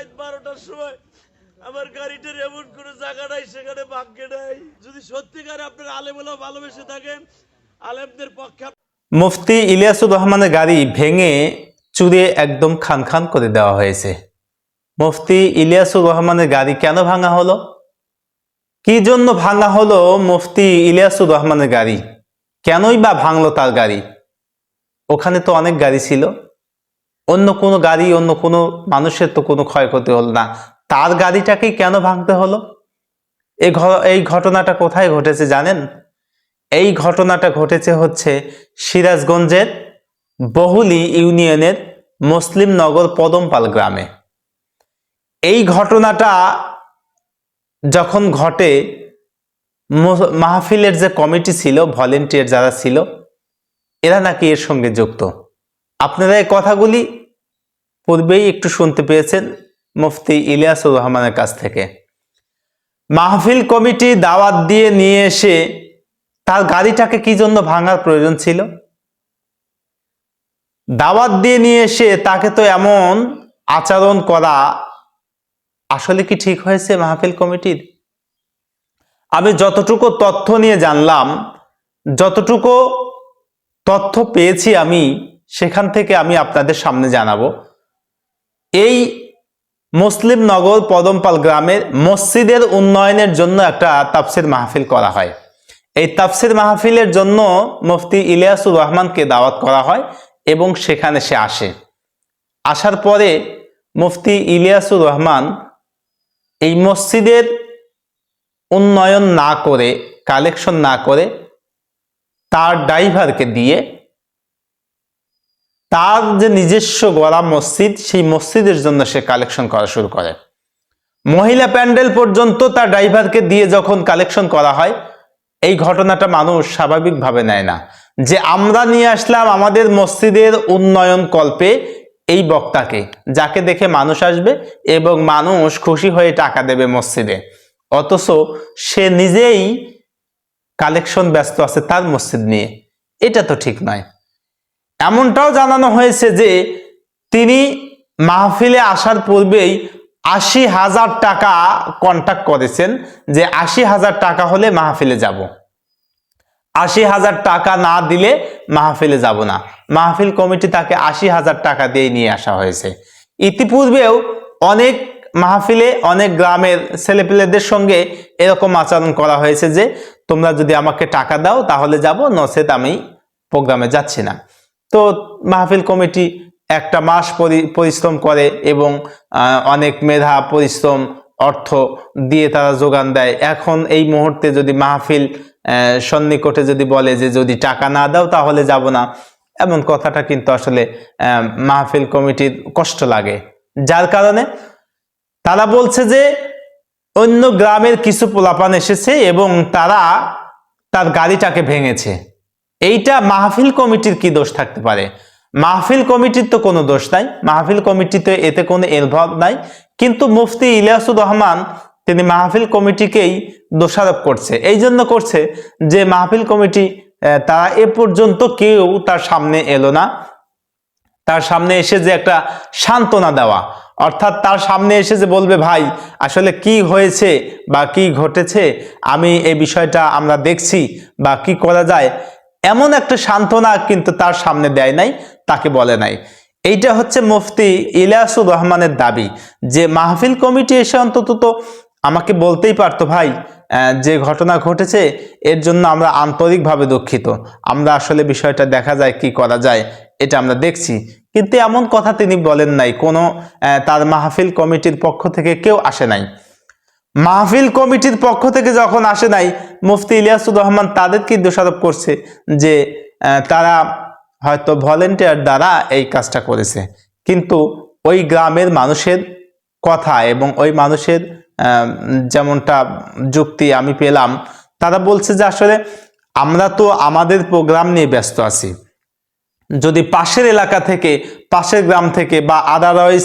রাত বারোটার সময় আমার গাড়িটার এমন কোনো জায়গা নাই, সেখানে ভাগ্যে নাই। যদি সত্যিকার আপনার আলেমুলা ভালোবেসে থাকেন, আলেমদের পক্ষে মুফতি ইলিয়াসুর রহমানের গাড়ি ভেঙে চুরে একদম খান খান করে দেওয়া হয়েছে। মুফতি ইলিয়াসুর রহমানের গাড়ি কেন ভাঙা হলো? কি জন্য ভাঙা হলো মুফতি ইলিয়াসুর রহমানের গাড়ি? কেনই বা ভাঙলো তার গাড়ি? ওখানে তো অনেক গাড়ি ছিল। অন্য কোনো গাড়ি, অন্য কোনো মানুষের তো কোনো ক্ষয়ক্ষতি হলো না। তার গাড়িটাকেই কেন ভাঙতে হলো? এই এই ঘটনাটা কোথায় ঘটেছে জানেন? এই ঘটনাটা ঘটেছে হচ্ছে সিরাজগঞ্জের বহুলি ইউনিয়নের মুসলিম নগর পদমপাল গ্রামে। এই ঘটনাটা যখন ঘটে মাহফিলের যে কমিটি ছিল, ভলেন্টিয়ার যারা ছিল, এরা নাকি এর সঙ্গে যুক্ত। আপনারা এই কথাগুলি পূর্বেই একটু শুনতে পেয়েছেন মুফতি ইলিয়াসুর রহমানের কাছ থেকে। মাহফিল কমিটি দাওয়াত দিয়ে নিয়ে এসে তার গাড়িটাকে কি জন্য ভাঙার প্রয়োজন ছিল? দাওয়াত দিয়ে নিয়ে এসে তাকে তো এমন আচরণ করা আসলে কি ঠিক হয়েছে মাহফিল কমিটির? আমি যতটুকু তথ্য নিয়ে জানলাম, যতটুকু তথ্য পেয়েছি আমি, সেখান থেকে আমি আপনাদের সামনে জানাব। এই মুসলিম নগর পদমপাল গ্রামের মসজিদের উন্নয়নের জন্য একটা তাফসির মাহফিল করা হয়। এই তাফসির মাহফিলের জন্য মুফতি ইলিয়াসুর রহমানকে দাওয়াত করা হয় এবং সেখানে সে আসে। আসার পরে মুফতি ইলিয়াসুর রহমান এই মসজিদের উন্নয়ন না করে, কালেকশন না করে তার ড্রাইভারকে দিয়ে তার যে নিজস্ব গড়া মসজিদ, সেই মসজিদের জন্য সে কালেকশন করা শুরু করে। মহিলা প্যান্ডেল পর্যন্ত তার ড্রাইভারকে দিয়ে যখন কালেকশন করা হয়, এই ঘটনাটা মানুষ স্বাভাবিকভাবে নেয় না। যে আমরা নিয়ে আসলাম আমাদের মসজিদের উন্নয়ন কল্পে এই বক্তাকে, যাকে দেখে মানুষ আসবে এবং মানুষ খুশি হয়ে টাকা দেবে মসজিদে। অথচ সে নিজেই কালেকশন ব্যস্ত আছে তার মসজিদ নিয়ে। এটা তো ঠিক নয়। এমনটাও জানানো হয়েছে যে তিনি মাহফিলে আসার পূর্বেই আশি হাজার টাকা কন্ট্যাক্ট করেছেন যে আশি হাজার টাকা হলে মাহফিলে যাব। আশি হাজার টাকা না দিলে মাহফিলে যাব না। মাহফিল কমিটি তাকে আশি হাজার টাকা দিয়ে নিয়ে আসা হয়েছে। ইতিপূর্বেও অনেক মাহফিলে, অনেক গ্রামের ছেলেপিলেদের সঙ্গে এরকম আচরণ করা হয়েছে যে তোমরা যদি আমাকে টাকা দাও তাহলে যাব, নচেত আমি প্রোগ্রামে যাচ্ছি না। তো মাহফিল কমিটি একটা মাস পরি- পরিশ্রম করে এবং অনেক মেধা, পরিশ্রম, অর্থ দিয়ে তারা যোগান দেয়। এখন এই মুহূর্তে যদি মাহফিল সন্নিকটে যদি বলে যে যদি টাকা না দাও তাহলে যাব না। এমন কথাটা কিন্তু আসলে মাহফিল কমিটির কষ্ট লাগে। যার কারণে তারা বলছে যে অন্য গ্রামের কিছু পোলাপান এসেছে এবং তারা তার গাড়িটাকে ভেঙেছে। এইটা মাহফিল কমিটির কি দোষ থাকতে পারে? মাহফিল কমিটির তো কোনো দোষ নাই, মাহফিল কমিটিতে এতে কোনো ইনভলভ নাই, কিন্তু মুফতি ইলিয়াসুর রহমান তিনি মাহফিল কমিটিকেই দোষারোপ করছে। এই জন্য করছে যে মাহফিল কমিটি তারা এ পর্যন্ত কেউ তার সামনে এলো না। তার সামনে এসে যে একটা সান্ত্বনা দেওয়া, অর্থাৎ তার সামনে এসে যে বলবে, ভাই, আসলে কি হয়েছে বা কি ঘটেছে? আমি এই বিষয়টা আমরা দেখছি বা কি করা যায়? এমন একটা সান্ত্বনা কিন্তু তার সামনে দেয় নাই, তাকে বলে নাই। এইটা হচ্ছে মুফতি ইলিয়াসুর রহমানের দাবি যে মাহফিল কমিটি এসে অন্তত তো আমাকে বলতেই পারতো, ভাই যে ঘটনা ঘটেছে, এর জন্য আমরা আন্তরিকভাবে দুঃখিত। আমরা আসলে বিষয়টা দেখা যায়, কি করা যায়, এটা আমরা দেখছি। কিন্তু এমন কথা তিনি বলেন নাই, কোনো তার মাহফিল কমিটির পক্ষ থেকে কেউ আসে নাই। মাহফিল কমিটির পক্ষ থেকে যখন আসে নাই, মুফতি ইলিয়াসুর রহমান তাদেরকে দোষারোপ করছে যে তারা হয়তো ভলেন্টিয়ার দ্বারা এই কাজটা করেছে। কিন্তু ওই গ্রামের মানুষের কথা এবং ওই মানুষের যেমনটা যুক্তি আমি পেলাম, তারা বলছে যে আসলে আমরা তো আমাদের প্রোগ্রাম নিয়ে ব্যস্ত আছি। যদি পাশের এলাকা থেকে, পাশের গ্রাম থেকে বা আদারওয়াইজ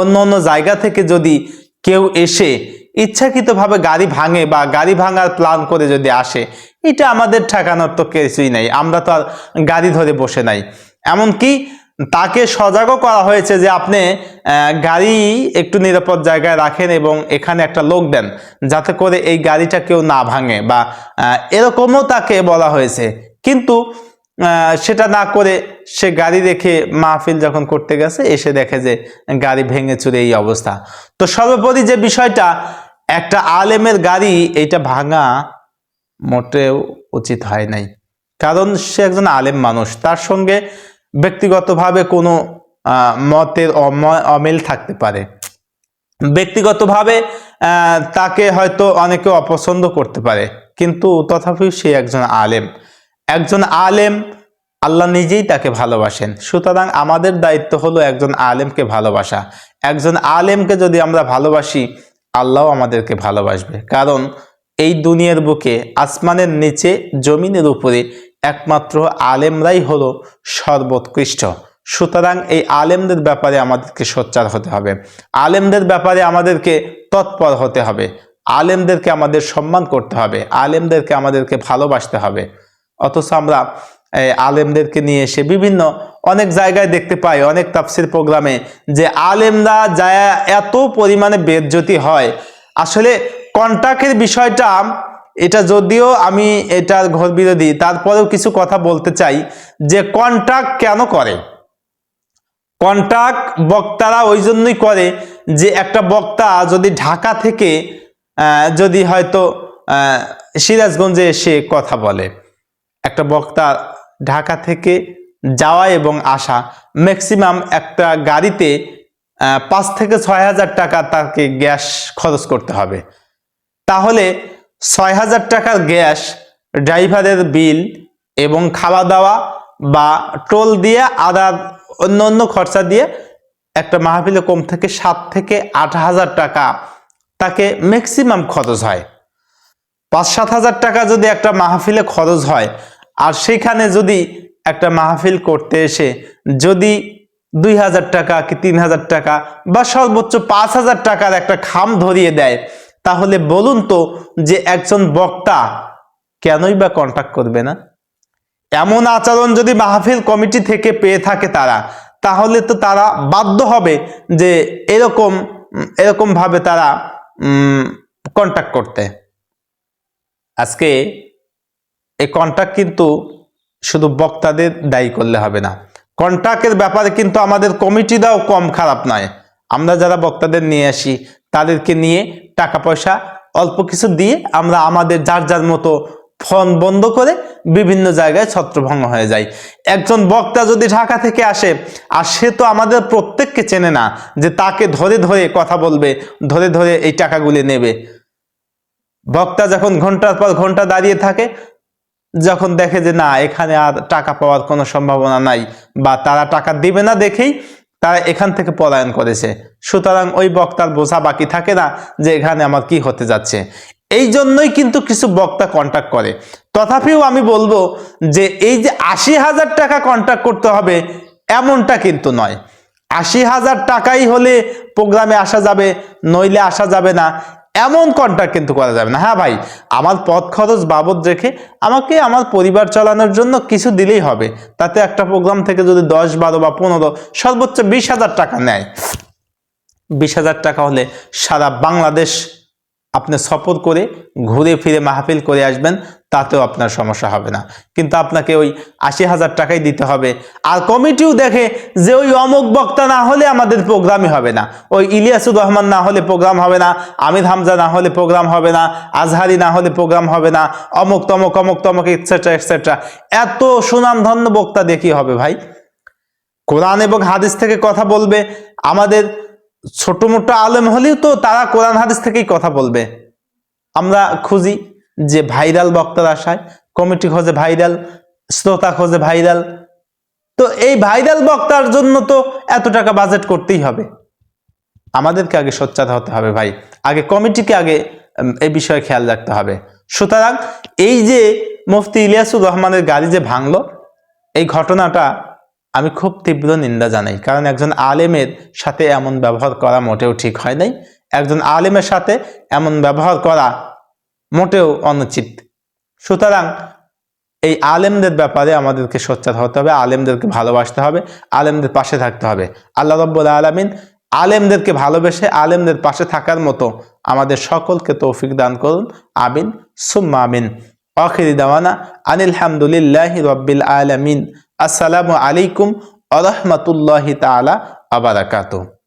অন্য অন্য জায়গা থেকে যদি কেউ এসে ইচ্ছাকৃতভাবে গাড়ি ভাঙে বা গাড়ি ভাঙার প্ল্যান করে যদি আসে, এটা আমাদের ঠেকানোর তো কিছুই নাই। আমরা তো আর গাড়ি ধরে বসে নাই। এমনকি তাকে সজাগও করা হয়েছে যে আপনি গাড়ি একটু নিরাপদ জায়গায় রাখেন এবং এখানে একটা লোক দেন, যাতে করে এই গাড়িটা কেউ না ভাঙে বা এরকমও তাকে বলা হয়েছে। কিন্তু সেটা না করে সে গাড়ি রেখে মাহফিল যখন করতে গেছে, এসে দেখে যে গাড়ি ভেঙে চুরে এই অবস্থা। তো সর্বোপরি যে বিষয়টা, একটা আলেমের গাড়ি এটা ভাঙা মোটেও উচিত হয় নাই। কারণ সে একজন আলেম মানুষ, তার সঙ্গে ব্যক্তিগতভাবে কোনো মতের অম- অমিল থাকতে পারে। ব্যক্তিগতভাবে তাকে হয়তো অনেকে অপছন্দ করতে পারে, কিন্তু তথাপিও সে একজন আলেম। একজন আলেম, আল্লাহ নিজেই তাকে ভালোবাসেন। সুতরাং আমাদের দায়িত্ব হলো একজন আলেমকে ভালোবাসা। একজন আলেমকে যদি আমরা ভালোবাসি, আল্লাহ আমাদেরকে ভালোবাসবে। কারণ এই দুনিয়ার বুকে, আসমানের নিচে, জমিনের উপরে একমাত্র আলেমরাই হলো সর্বোৎকৃষ্ট। সুতরাং এই আলেমদের ব্যাপারে আমাদেরকে সোচ্চার হতে হবে। আলেমদের ব্যাপারে আমাদেরকে তৎপর হতে হবে। আলেমদেরকে আমাদের সম্মান করতে হবে। আলেমদেরকে আমাদেরকে ভালোবাসতে হবে। অথচ আমরা আলেমদেরকে নিয়ে এসে বিভিন্ন অনেক জায়গায় দেখতে পাই, অনেক তাফসির প্রোগ্রামে যে আলেমরা যায় এত পরিমাণে বেজ্জতি হয়। আসলে কন্টাক্টের বিষয়টা, এটা যদিও আমি এটার ঘর বিরোধী, তারপরেও কিছু কথা বলতে চাই যে কন্ট্যাক্ট কেন করে? কন্ট্যাক্ট বক্তারা ওই জন্যই করে যে একটা বক্তা যদি ঢাকা থেকে যদি হয়তো সিরাজগঞ্জে এসে কথা বলে। একটা বক্তা ঢাকা থেকে যাওয়া এবং আসা। ম্যাক্সিমাম একটা গাড়িতে পাঁচ থেকে ছয় হাজার টাকা তাকে গ্যাস খরচ করতে হবে। তাহলে ছয় হাজার টাকার গ্যাস, ড্রাইভারের বিল এবং খাওয়া দাওয়া বা টোল দিয়ে আদার অন্য অন্য খরচা দিয়ে একটা মাহফিলে কম থেকে সাত থেকে আট হাজার টাকা তাকে ম্যাক্সিমাম খরচ হয়। পাঁচ সাত হাজার টাকা যদি একটা মাহফিলে খরচ হয় আর সেখানে যদি একটা মাহফিল করতে এসে যদি দুই হাজার টাকা কি তিন হাজার টাকা বা সর্বোচ্চ পাঁচ হাজার টাকার একটা খাম ধরিয়ে দেয় তাহলে বলুন তো যে একজন বক্তা কেনই বা কন্ট্যাক্ট করবে না? এমন আচরণ যদি মাহফিল কমিটি থেকে পেয়ে থাকে তারা তাহলে তো তারা বাধ্য হবে যে এরকম উম, এরকম ভাবে তারা কন্ট্যাক্ট করতে। আজকে এই কন্ট্রাক্ট কিন্তু শুধু বক্তাদের দায়ী করলে হবে না। কন্ট্যাক্টের ব্যাপারে কিন্তু আমাদের কমিটিরাও কম খারাপ নয়। আমরা যারা বক্তাদের নিয়ে আসি, তাদেরকে নিয়ে টাকা পয়সা অল্প কিছু দিয়ে আমরা আমাদের যার যার মতো ফোন বন্ধ করে বিভিন্ন জায়গায় ছত্রভঙ্গ হয়ে যায় একজন বক্তা যদি ঢাকা থেকে আসে, আর সে তো আমাদের প্রত্যেককে চেনে না যে তাকে ধরে ধরে কথা বলবে, ধরে ধরে এই টাকাগুলি নেবে। বক্তা যখন ঘণ্টার পর ঘণ্টা দাঁড়িয়ে থাকে, যখন দেখে যে না, এখানে আর টাকা পাওয়ার কোনো সম্ভাবনা নাই বা তারা টাকা দিবে না দেখেই তারা এখান থেকে পলায়ন করেছে। সুতরাং ওই বক্তার বোঝা বাকি থাকে না যে এখানে আমার কি হতে যাচ্ছে। এই জন্যই কিন্তু কিছু বক্তা কন্ট্যাক্ট করে। তথাপিও আমি বলব যে এই যে আশি হাজার টাকা কন্ট্যাক্ট করতে হবে, এমনটা কিন্তু নয়। আশি হাজার টাকাই হলে প্রোগ্রামে আসা যাবে, নইলে আসা যাবে না। এমন কন্ট্যাক্ট কিন্তু করা যাবে না। হ্যাঁ ভাই, আমার পথ খরচ বাবদ রেখে আমাকে আমার পরিবার চালানোর জন্য কিছু দিলেই হবে। তাতে একটা প্রোগ্রাম থেকে যদি দশ, বারো বা পনেরো, সর্বোচ্চ বিশ হাজার টাকা নেয়। বিশ হাজার টাকা হলে সারা বাংলাদেশ আপনি সফর করে ঘুরে ফিরে মাহফিল করে আসবেন, তাতেও আপনার সমস্যা হবে না। কিন্তু আপনাকে ওই আশি হাজার টাকাই দিতে হবে। আর কমিটিও দেখে যে ওই অমুক বক্তা না হলে আমাদের প্রোগ্রামই হবে না। ওই ইলিয়াসুর রহমান না হলে প্রোগ্রাম হবে না, আমির হামজা না হলে প্রোগ্রাম হবে না, আজহারি না হলে প্রোগ্রাম হবে না, অমুক তমক অমুক তমক এটসেট্রা এটসেট্রা এত সুনামধন্য বক্তা দেখি হবে ভাই? কোরআন এবং হাদিস থেকে কথা বলবে, আমাদের ছোট মোটো আলেম হলেও তো তারা কোরআন হাদিস থেকেই কথা বলবে। আমরা খুঁজি যে ভাইরাল বক্তার আশায়, কমিটি খোঁজে ভাইরাল, শ্রোতা খোঁজে ভাইরাল। তো এই ভাইরাল বক্তার জন্য তো এত টাকা বাজেট করতেই হবে। আমাদেরকে আগে সোচ্চার হতে হবে ভাই। আগে কমিটিকে আগে এই বিষয়ে খেয়াল রাখতে হবে। সুতরাং এই যে মুফতি ইলিয়াসুর রহমানের গাড়ি যে ভাঙলো, এই ঘটনাটা আমি খুব তীব্র নিন্দা জানাই, কারণ একজন আলেমের সাথে এমন ব্যবহার করা মোটেও ঠিক হয় নাই। একজন আলেমের সাথে এমন ব্যবহার করা মোটেও অনুচিত। সুতরাং এই আলেমদের ব্যাপারে আমাদেরকে সোচ্চার হতে হবে, আলেমদেরকে ভালোবাসতে হবে, আলেমদের পাশে থাকতে হবে। আল্লাহ রব্বুল আলমিন আলেমদেরকে ভালোবেসে আলেমদের পাশে থাকার মতো আমাদের সকলকে তৌফিক দান করুন। আমিন। সুম্মা আমিন। অখিরি দাওয়ানা আনিল হামদুলিল্লাহি রব্বিল আলামিন। আসসালামু আলাইকুম আ তালা তাআলা আবারাকাতুহু